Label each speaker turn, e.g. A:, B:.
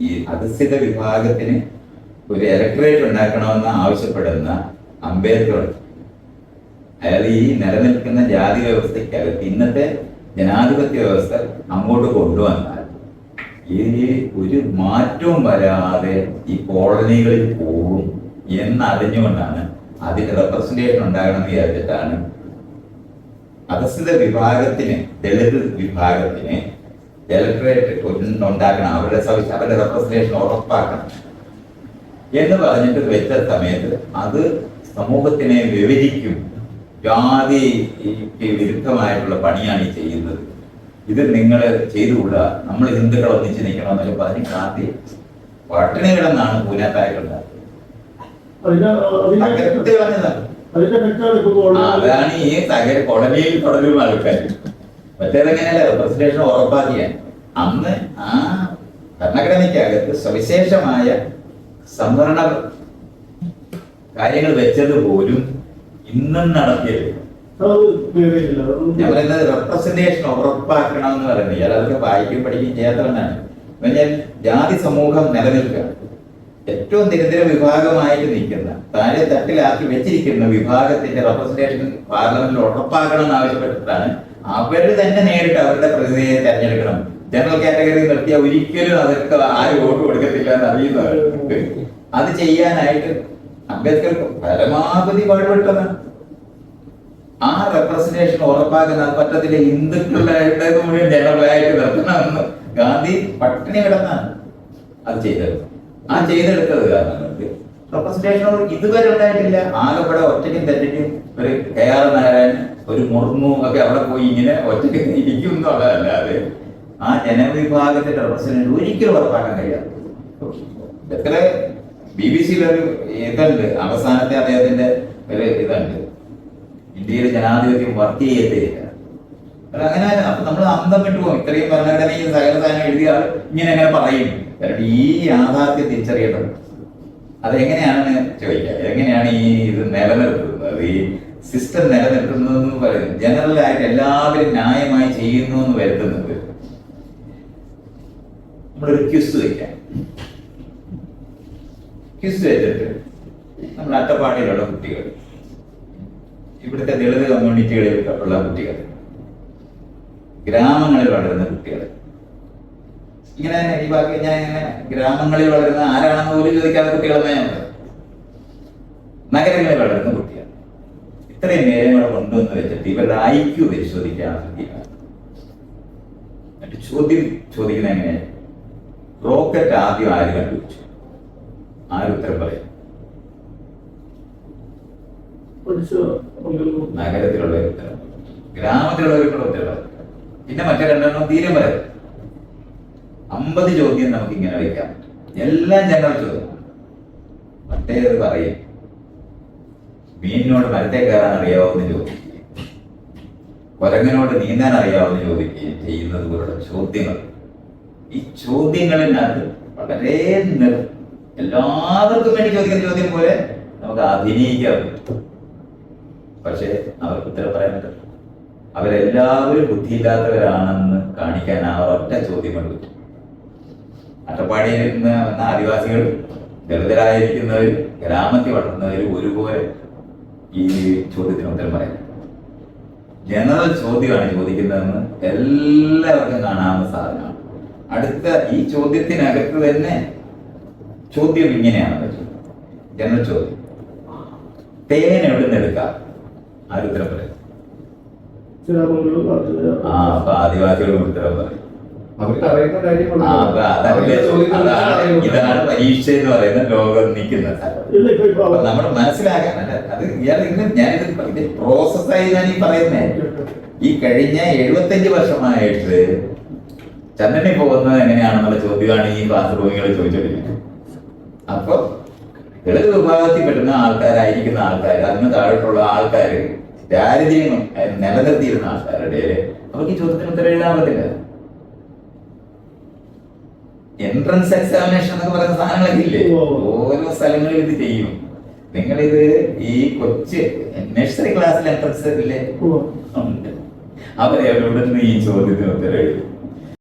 A: ഈ അധസ്ഥിത വിഭാഗത്തിന് ഒരു ഇലക്ട്രേറ്റ് ഉണ്ടാക്കണമെന്ന് ആവശ്യപ്പെടുന്ന അംബേദ്കർ. അയാൾ ഈ നിലനിൽക്കുന്ന ജാതി വ്യവസ്ഥയ്ക്കകത്ത് ഇന്നത്തെ ജനാധിപത്യ വ്യവസ്ഥ അങ്ങോട്ട് കൊണ്ടുവന്നാൽ ഈ ഒരു മാറ്റവും വരാതെ ഈ കോളനികളിൽ പോകും എന്നറിഞ്ഞുകൊണ്ടാണ് അതിന്റെ റെപ്രസെന്റേഷൻ ഉണ്ടാകണം എന്ന് വിചാരിച്ചിട്ടാണ് അധസ്ഥിത വിഭാഗത്തിന് ദളിത് വിഭാഗത്തിന് ഇലക്ട്രേറ്റ് ഉണ്ടാക്കണം അവരുടെ സവിശ അവരുടെ റെപ്രസെന്റേഷൻ ഉറപ്പാക്കണം. എന്ന് പറഞ്ഞിട്ട് വെച്ച സമയത്ത് അത് സമൂഹത്തിനെ വിവരിക്കും. ജാതിക്ക് വിരുദ്ധമായിട്ടുള്ള പണിയാണ് ഈ ചെയ്യുന്നത്. ഇത് നിങ്ങൾ ചെയ്തുകൂടാ നമ്മൾ ഹിന്ദുക്കൾ ഒന്നിച്ച് നിൽക്കണം എന്നൊക്കെ പറഞ്ഞ് ഗാന്ധി പട്ടിണി കിടന്നാണ് പൂനാത്തായിട്ടുള്ളത് അതാണ് ഈ തകര കൊടലിയിൽ തുടരും ആൾക്കാർ മറ്റേതെങ്ങനെയല്ല റെപ്രസെന്റേഷൻ ഉറപ്പാക്കിയാൽ അന്ന് ആ ഭരണഘടനയ്ക്കകത്ത് സവിശേഷമായ സംവരണ കാര്യങ്ങൾ വെച്ചത് പോലും ഇന്നും നടത്തിയത് ഞാൻ റെപ്രസെന്റേഷൻ ഉറപ്പാക്കണം എന്ന് പറയുന്നത്. ഇയാൾ അതൊക്കെ വായിക്കുകയും പഠിക്കുകയും ചെയ്യാത്തവനാണ് എന്നാൽ ജാതി സമൂഹം നിലനിൽക്കുക. ഏറ്റവും ദരിദ്ര വിഭാഗമായിട്ട് നിൽക്കുന്ന താഴെ തട്ടിലാക്കി വെച്ചിരിക്കുന്ന വിഭാഗത്തിന്റെ റെപ്രസെന്റേഷൻ പാർലമെന്റിൽ ഉറപ്പാക്കണം എന്ന് ആവശ്യപ്പെട്ടിട്ടാണ് അവർ തന്നെ നേരിട്ട് അവരുടെ പ്രതിനിധിയെ തെരഞ്ഞെടുക്കണം. ജനറൽ കാറ്റഗറി നിർത്തിയാൽ ഒരിക്കലും അവർക്ക് ആരും വോട്ട് കൊടുക്കത്തില്ല എന്ന് അറിയുന്നവർ അത് ചെയ്യാനായിട്ട് അംബേദ്കർ പരമാവധി പാടുപെട്ടതാണ്. ആ റെപ്രസെന്റേഷൻ ഉറപ്പാക്കുന്ന പറ്റത്തിലെ ഹിന്ദുക്കളുടെ മുഴുവൻ ജനറലായിട്ട് നിർത്തണമെന്ന് ഗാന്ധി പട്ടിണി കിടന്നാണ് അത് ചെയ്തത്. ആ ചെയ്തെടുത്തത് കാരണം റെപ്രസെന്റേഷൻ ഇതുവരെ ഉണ്ടായിട്ടില്ല. ആകെപ്പെടെ ഒറ്റയ്ക്കും തെറ്റയ്ക്കും ഒരു കെ ആർ നാരായണൻ ഒരു മുർമു ഒക്കെ അവിടെ പോയി ഇങ്ങനെ ഒറ്റയ്ക്ക് ഇരിക്കും എന്നുള്ളതല്ലാതെ ആ ജനവിഭാഗത്തിന്റെ റെപ്രസെന്റേറ്റീവ് ഒരിക്കലും ഉറപ്പാക്കാൻ കഴിയാതെ എത്ര ബി ബി സിയിൽ ഒരു ഇതുണ്ട്. അവസാനത്തെ അദ്ദേഹത്തിന്റെ ഒരു ഇതുണ്ട്. ഇന്ത്യയിൽ ജനാധിപത്യം വർക്ക് ചെയ്യത്തില്ല. അങ്ങനെ അപ്പൊ നമ്മൾ അന്തം വിട്ടു പോകും. ഇത്രയും ഭരണഘടനയും സകല സാധനം എഴുതിയ ആൾ ഇങ്ങനെ എങ്ങനെ പറയും. കാരണം ഈ യാഥാർത്ഥ്യം തിരിച്ചറിയേണ്ടത് അതെങ്ങനെയാണ് ചോദിക്കുക എങ്ങനെയാണ് ഈ ഇത് നിലനിർത്തുന്നത് ഈ സിസ്റ്റം നിലനിൽക്കുന്നതെന്ന് പറയുന്നു ജനറൽ ആയിട്ട് എല്ലാവരും ന്യായമായി ചെയ്യുന്നു എന്ന് വരുത്തുന്നത്. നമ്മളൊരു ക്യുസ് വയ്ക്കാം ക്യുസ് വെച്ചിട്ട് നമ്മുടെ അട്ടപ്പാടിയിലുള്ള കുട്ടികൾ ഇവിടുത്തെ ദളിത് കമ്മ്യൂണിറ്റികളിൽ ഉള്ള കുട്ടികൾ ഗ്രാമങ്ങളിൽ വളരുന്ന കുട്ടികൾ. ഇങ്ങനെ ഈ ബാക്കി ഞാൻ ഇങ്ങനെ ഗ്രാമങ്ങളിൽ വളരുന്ന ആരാണെന്ന് പോലും ചോദിക്കാത്ത കുട്ടികളെന്നേ നഗരങ്ങളിൽ വളരുന്ന ഇത്രയും നേരം കൂടെ കൊണ്ടുവന്ന് വെച്ചിട്ട് ഇവരുടെ ഐക്യു പരിശോധിക്കാൻ ശ്രദ്ധിക്കുക എന്നിട്ട് ചോദ്യം ചോദിക്കുന്നത് എങ്ങനെ? റോക്കറ്റ് ആദ്യം ആര് കണ്ടുപിടിച്ചു? ആര് ഉത്തരം പറയും? നഗരത്തിലുള്ള ഉത്തരം. ഗ്രാമത്തിലുള്ളവർക്കുള്ള ഉത്തരം പിന്നെ മറ്റേ രണ്ടെണ്ണം തീരെ പറയും. അമ്പത് ചോദ്യം നമുക്ക് ഇങ്ങനെ വയ്ക്കാം. എല്ലാം ജനറൽ ചോദ്യം മറ്റേത് പറയും. മീനിനോട് മരത്തെ കയറാൻ അറിയാവുന്ന ചോദിക്കുകയും കുരങ്ങനോട് നീന്താൻ അറിയാവുന്ന ചോദിക്കുകയും ചെയ്യുന്നത് പോലുള്ള ചോദ്യങ്ങൾ. ഈ ചോദ്യങ്ങളിനകത്ത് വളരെ എല്ലാവർക്കും വേണ്ടി ചോദിക്കുന്ന ചോദ്യം പോലെ നമുക്ക് അഭിനയിക്കാൻ പക്ഷേ അവർക്ക് ഉത്തരം പറയാൻ പറ്റും അവരെല്ലാവരും ബുദ്ധിയില്ലാത്തവരാണെന്ന് കാണിക്കാൻ ആ ഒറ്റ ചോദ്യം കൊണ്ട് പറ്റും അട്ടപ്പാടിയിൽ നിന്ന് ആദിവാസികൾ ദളിതരായിരിക്കുന്നവർ ഗ്രാമത്തിൽ വളർന്നവർ ഒരുപോലെ ഈ ചോദ്യത്തിന് ഉത്തരം പറയാം. ജനറൽ ചോദ്യമാണ് ചോദിക്കുന്നതെന്ന് എല്ലാവർക്കും കാണാവുന്ന സാധനമാണ്. അടുത്ത ഈ ചോദ്യത്തിനകത്ത് തന്നെ ചോദ്യം ഇങ്ങനെയാണ് ജനറൽ ചോദ്യം. തേൻ എവിടെ നിന്ന് എടുക്കാം ആരുത്തരം പറയും? ആ അപ്പൊ ആദിവാസികളും ഉത്തരം പറയും. ഇതാണ് പരീക്ഷ എന്ന് പറയുന്ന ലോകം നിൽക്കുന്നത്. നമ്മൾ മനസ്സിലാക്കാൻ അല്ല, അത് ഇയാൾ ഇന്ന് ഞാനിത് ഇത് പ്രോസസ്സായി ഞാൻ ഈ പറയുന്നേ. ഈ കഴിഞ്ഞ എഴുപത്തഞ്ച് വർഷമായിട്ട് ചന്ദ്രനെ പോകുന്നത് എങ്ങനെയാണെന്നുള്ള ചോദ്യമാണ് ഈ ക്ലാസ് റൂമുകൾ ചോദിച്ചോണ്ടിരിക്കുന്നത്. അപ്പൊ ദളിത് വിഭാഗത്തിൽ പെട്ടുന്ന ആൾക്കാരായിരിക്കുന്ന ആൾക്കാർ അതിന് താഴോട്ടുള്ള ആൾക്കാർ ദാരിദ്ര്യം നിലനിർത്തിയിരുന്ന ആൾക്കാരുടെ അവർക്ക് ഈ ചോദ്യത്തിന് ഉത്തരം എഴുതാൻ പറ്റില്ല. എൻട്രൻസ് എക്സാമിനേഷൻ എന്നൊക്കെ പറയുന്ന സാധനങ്ങളൊക്കെ ഇല്ലേ? ഓരോ സ്ഥലങ്ങളിൽ ഇത് ചെയ്യും. നിങ്ങളിത് ഈ കൊച്ച് നഴ്സറി ക്ലാസ്സിൽ എൻട്രൻസ് ഇല്ലേ. ഉണ്ട്. അവരെവിടെ നിന്ന് ഈ ചോദ്യത്തിന് ഉത്തരം എഴുതും.